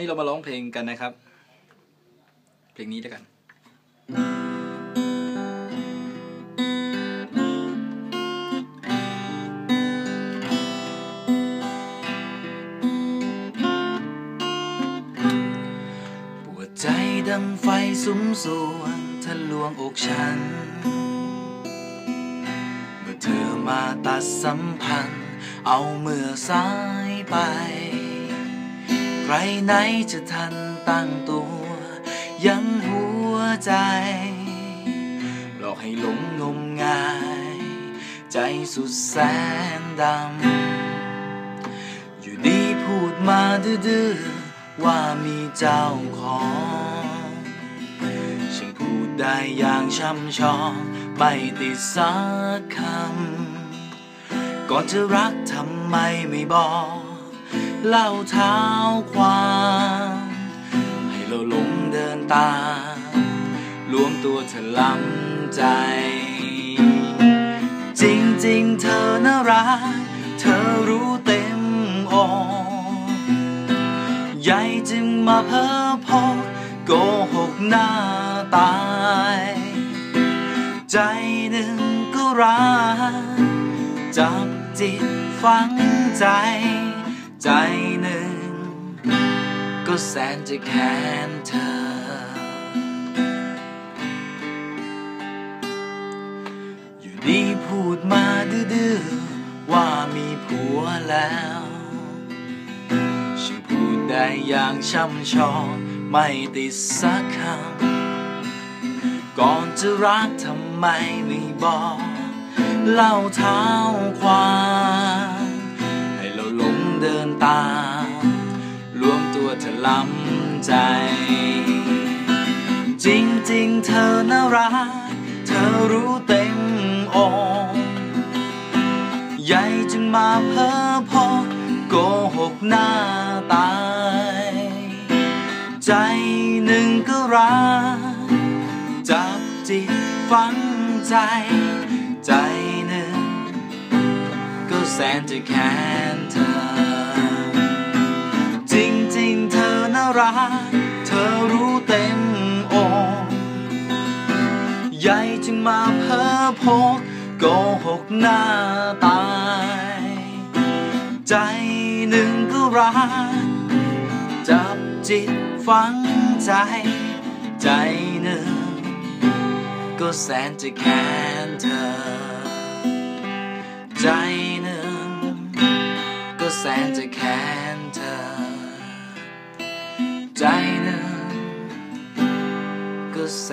นี้เรามาร้องเพลงกันนะครับ เพลงนี้แล้วกันปวดใจดังไฟสุมสวงทะลวงอกฉัน เมื่อเธอมาตัดสัมพันธ์ เอาเมื่อสายไป รไหนจะทันตั้งตัว ยังหัวใจ หลอกให้หลงงมงาย ใจสุดแสนดำ อยู่ดีพูดมาดื้อว่ามีเจ้าของฉันพูดได้อย่างช่ำชองไม่ติดสักคำก่อนจะรักทำไมไม่บอก เล่าเท้าความให้เราหลงเดินตามรวมตัวเธอล้ำใจ จริงๆ เธอน่ารัก เธอรู้เต็มอกใหญ่จึงมาเพ้อพกโกหกหน้าตาย ใจหนึ่งก็รักจับจิตฝังใจ ใจหนึ่ง ก็แสนจะแค้นเธอ อยู่ดีพูดมาดื้อๆว่ามีผัวแล้วฉันพูดได้อย่างช่ำชองไม่ติดสักคำก่อนจะรักทำไมไม่บอก เล่าเท้าความ ตามรวมตัวเธอล้ำใจ จริงๆ เธอน่ารัก เธอรู้เต็มอกใหญ่จึงมาเพ้อพอโกหกหน้าตาย ใจหนึ่งก็รักจับจิตฝังใจ ใจหนึ่งก็แสนจะแค้นเธอ รักเธอรู้เต็มอกใหญ่จึงมาเพ้อพกโกหกหน้าตาย ใจหนึ่งก็รัก จับจิตฝังใจ ใจหนึ่ง ก็แสนจะแค้นเธอ ใจหนึ่ง ก็แสนจะแค้นเธอ ก็แส